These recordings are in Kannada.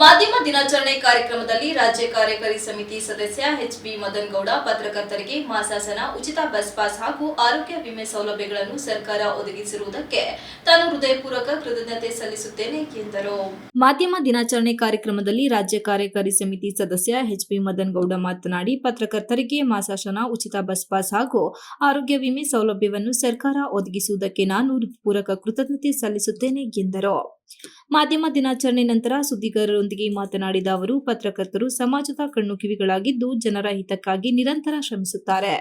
ಮಾಧ್ಯಮ ದಿನಾಚರಣೆ ಕಾರ್ಯಕ್ರಮದಲ್ಲಿ ರಾಜ್ಯ ಕಾರ್ಯಕಾರಿ ಸಮಿತಿ ಸದಸ್ಯ ಎಚ್ ಬಿ ಮದನ್ ಗೌಡ ಪತ್ರಕರ್ತರಿಗೆ ಮಾಸಾಸನ, ಉಚಿತ ಬಸ್ ಪಾಸ್ ಹಾಗೂ ಆರೋಗ್ಯ ವಿಮೆ ಸೌಲಭ್ಯಗಳನ್ನು ಸರ್ಕಾರ ಒದಗಿಸಿರುವುದಕ್ಕೆ ತಾನು ಹೃದಯಪೂರ್ವಕ ಕೃತಜ್ಞತೆ ಸಲ್ಲಿಸುತ್ತೇನೆ ಎಂದರು. ಮಾಧ್ಯಮ ದಿನಾಚರಣೆ ಕಾರ್ಯಕ್ರಮದಲ್ಲಿ ರಾಜ್ಯ ಕಾರ್ಯಕಾರಿ ಸಮಿತಿ ಸದಸ್ಯ ಎಚ್ ಬಿ ಮದನ್ ಗೌಡ ಮಾತನಾಡಿ, ಪತ್ರಕರ್ತರಿಗೆ ಮಾಸಾಸನ, ಉಚಿತ ಬಸ್ ಪಾಸ್ ಹಾಗೂ ಆರೋಗ್ಯ ವಿಮೆ ಸೌಲಭ್ಯವನ್ನು ಸರ್ಕಾರ ಒದಗಿಸುವುದಕ್ಕೆ ನಾನು ಹೃತ್ಪೂರ್ವಕ ಕೃತಜ್ಞತೆ ಸಲ್ಲಿಸುತ್ತೇನೆ ಎಂದರು. ಮಾಧ್ಯಮ ದಿನಾಚರಣೆ ನಂತರ ಸುದ್ದಿಗಾರರೊಂದಿಗೆ ಮಾತನಾಡಿದ ಅವರು, ಪತ್ರಕರ್ತರು ಸಮಾಜದ ಕಣ್ಣು ಕಿವಿಗಳಾಗಿದ್ದು ಜನರ ಹಿತಕ್ಕಾಗಿ ನಿರಂತರ ಶ್ರಮಿಸುತ್ತಾರೆ.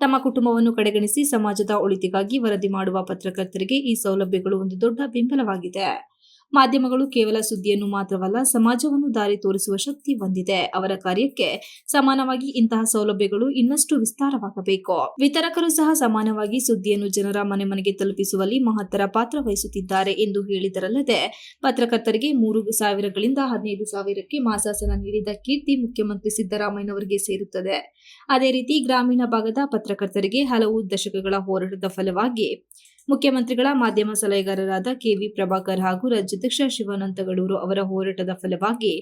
ತಮ್ಮ ಕುಟುಂಬವನ್ನು ಕಡೆಗಣಿಸಿ ಸಮಾಜದ ಒಳಿತಿಗಾಗಿ ವರದಿ ಮಾಡುವ ಪತ್ರಕರ್ತರಿಗೆ ಈ ಸೌಲಭ್ಯಗಳು ಒಂದು ದೊಡ್ಡ ಬೆಂಬಲವಾಗಿದೆ. ಮಾಧ್ಯಮಗಳು ಕೇವಲ ಸುದ್ದಿಯನ್ನು ಮಾತ್ರವಲ್ಲ, ಸಮಾಜವನ್ನು ದಾರಿ ತೋರಿಸುವ ಶಕ್ತಿ ಹೊಂದಿದೆ. ಅವರ ಕಾರ್ಯಕ್ಕೆ ಸಮಾನವಾಗಿ ಇಂತಹ ಸೌಲಭ್ಯಗಳು ಇನ್ನಷ್ಟು ವಿಸ್ತಾರವಾಗಬೇಕು. ವಿತರಕರು ಸಹ ಸಮಾನವಾಗಿ ಸುದ್ದಿಯನ್ನು ಜನರ ಮನೆ ಮನೆಗೆ ತಲುಪಿಸುವಲ್ಲಿ ಮಹತ್ತರ ಪಾತ್ರ ವಹಿಸುತ್ತಿದ್ದಾರೆ ಎಂದು ಹೇಳಿದರಲ್ಲದೆ, ಪತ್ರಕರ್ತರಿಗೆ ಮೂರು ಸಾವಿರಗಳಿಂದ ಹದಿನೈದು ಸಾವಿರಕ್ಕೆ ಮಾಸಾಸನ ನೀಡಿದ ಕೀರ್ತಿ ಮುಖ್ಯಮಂತ್ರಿ ಸಿದ್ದರಾಮಯ್ಯನವರಿಗೆ ಸೇರುತ್ತದೆ. ಅದೇ ರೀತಿ ಗ್ರಾಮೀಣ ಭಾಗದ ಪತ್ರಕರ್ತರಿಗೆ ಹಲವು ದಶಕಗಳ ಹೋರಾಟದ ಫಲವಾಗಿ ಮುಖ್ಯಮಂತ್ರಿಗಳ ಮಾಧ್ಯಮ ಸಲಹೆಗಾರರಾದ ಕೆವಿ ಪ್ರಭಾಕರ್ ಹಾಗೂ ರಾಜ್ಯಾಧ್ಯಕ್ಷ ಶಿವಾನಂತಗಡೂರು ಅವರ ಹೋರಾಟದ ಫಲವಾಗಿ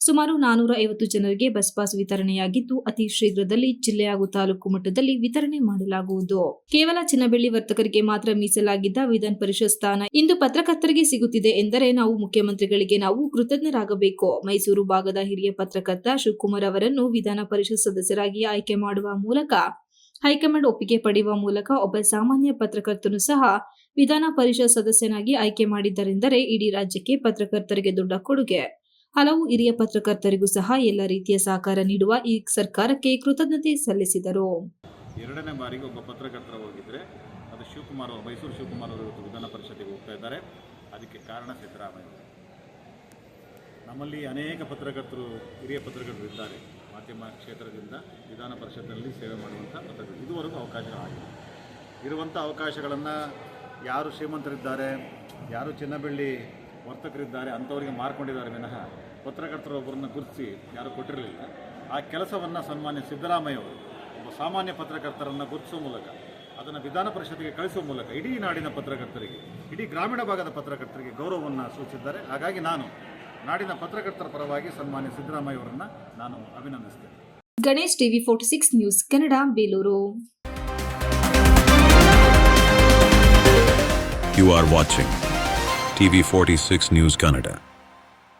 ಸುಮಾರು ನಾನೂರ ಐವತ್ತು ಜನರಿಗೆ ಬಸ್ ಪಾಸ್ ವಿತರಣೆಯಾಗಿದ್ದು, ಅತಿ ಶೀಘ್ರದಲ್ಲಿ ಜಿಲ್ಲೆ ಹಾಗೂ ತಾಲೂಕು ಮಟ್ಟದಲ್ಲಿ ವಿತರಣೆ ಮಾಡಲಾಗುವುದು. ಕೇವಲ ಚಿನ್ನಬೆಳ್ಳಿ ವರ್ತಕರಿಗೆ ಮಾತ್ರ ಮೀಸಲಾಗಿದ್ದ ವಿಧಾನ ಪರಿಷತ್ ಸ್ಥಾನ ಇಂದು ಪತ್ರಕರ್ತರಿಗೆ ಸಿಗುತ್ತಿದೆ ಎಂದರೆ ನಾವು ಮುಖ್ಯಮಂತ್ರಿಗಳಿಗೆ ನಾವು ಕೃತಜ್ಞರಾಗಬೇಕು. ಮೈಸೂರು ಭಾಗದ ಹಿರಿಯ ಪತ್ರಕರ್ತ ಶಿವಕುಮಾರ್ ಅವರನ್ನು ವಿಧಾನ ಪರಿಷತ್ ಸದಸ್ಯರಾಗಿ ಆಯ್ಕೆ ಮಾಡುವ ಮೂಲಕ ಹೈಕಮಾಂಡ್ ಒಪ್ಪಿಗೆ ಪಡೆಯುವ ಮೂಲಕ ಒಬ್ಬ ಸಾಮಾನ್ಯ ಪತ್ರಕರ್ತನು ಸಹ ವಿಧಾನ ಪರಿಷತ್ ಸದಸ್ಯನಾಗಿ ಆಯ್ಕೆ ಮಾಡಿದ್ದರೆಂದರೆ ಇಡೀ ರಾಜ್ಯಕ್ಕೆ ಪತ್ರಕರ್ತರಿಗೆ ದೊಡ್ಡ ಕೊಡುಗೆ. ಹಲವು ಹಿರಿಯ ಪತ್ರಕರ್ತರಿಗೂ ಸಹ ಎಲ್ಲ ರೀತಿಯ ಸಹಕಾರ ನೀಡುವ ಈ ಸರ್ಕಾರಕ್ಕೆ ಕೃತಜ್ಞತೆ ಸಲ್ಲಿಸಿದರು. ಎರಡನೇ ಬಾರಿಗೆ ಒಬ್ಬ ಪತ್ರಕರ್ತರ ಹೋಗಿದ್ರೆ ಅದು ಶಿವಕುಮಾರ್ ಮೈಸೂರು ಶಿವಕುಮಾರ್ ಅವರು ವಿಧಾನ ಪರಿಷತ್ತಿಗೆ ಹೋಗ್ತಾ ಇದ್ದಾರೆ. ಅದಕ್ಕೆ ಕಾರಣ ಸಿದ್ದರಾಮಯ್ಯ. ನಮ್ಮಲ್ಲಿ ಅನೇಕ ಪತ್ರಕರ್ತರು, ಹಿರಿಯ ಪತ್ರಕರ್ತರು ಇದ್ದಾರೆ. ಮಾಧ್ಯಮ ಕ್ಷೇತ್ರದಿಂದ ವಿಧಾನ ಪರಿಷತ್ನಲ್ಲಿ ಸೇವೆ ಮಾಡುವಂಥ ಪದ್ಧತಿ. ಇದುವರೆಗೂ ಅವಕಾಶಗಳಾಗಿದೆ ಇರುವಂಥ ಅವಕಾಶಗಳನ್ನು ಯಾರು ಶ್ರೀಮಂತರಿದ್ದಾರೆ, ಯಾರು ಚಿನ್ನ ಬೆಳ್ಳಿ ವರ್ತಕರಿದ್ದಾರೆ ಅಂಥವರಿಗೆ ಮಾರ್ಕೊಂಡಿದ್ದಾರೆ ವಿನಃ ಪತ್ರಕರ್ತರೊಬ್ಬರನ್ನು ಗುರುತಿಸಿ ಯಾರು ಕೊಟ್ಟಿರಲಿಲ್ಲ. ಆ ಕೆಲಸವನ್ನು ಸನ್ಮಾನ್ಯ ಸಿದ್ದರಾಮಯ್ಯ ಅವರು, ಒಬ್ಬ ಸಾಮಾನ್ಯ ಪತ್ರಕರ್ತರನ್ನು ಗುರುತಿಸುವ ಮೂಲಕ, ಅದನ್ನು ವಿಧಾನ ಪರಿಷತ್ತಿಗೆ ಕಳಿಸುವ ಮೂಲಕ ಇಡೀ ನಾಡಿನ ಪತ್ರಕರ್ತರಿಗೆ, ಇಡೀ ಗ್ರಾಮೀಣ ಭಾಗದ ಪತ್ರಕರ್ತರಿಗೆ ಗೌರವವನ್ನು ಸೂಚಿಸಿದ್ದಾರೆ. ಹಾಗಾಗಿ ನಾನು ನಾಡಿನ ಪತ್ರಕರ್ತರ ಪರವಾಗಿ ಸನ್ಮಾನ್ಯ ಸಿದ್ದರಾಮಯ್ಯ ಅವರನ್ನು ನಾನು ಅಭಿನಂದಿಸ್ತೇನೆ Ganesh TV forty six news Kannada Belur you You are watching TV46 News Kannada.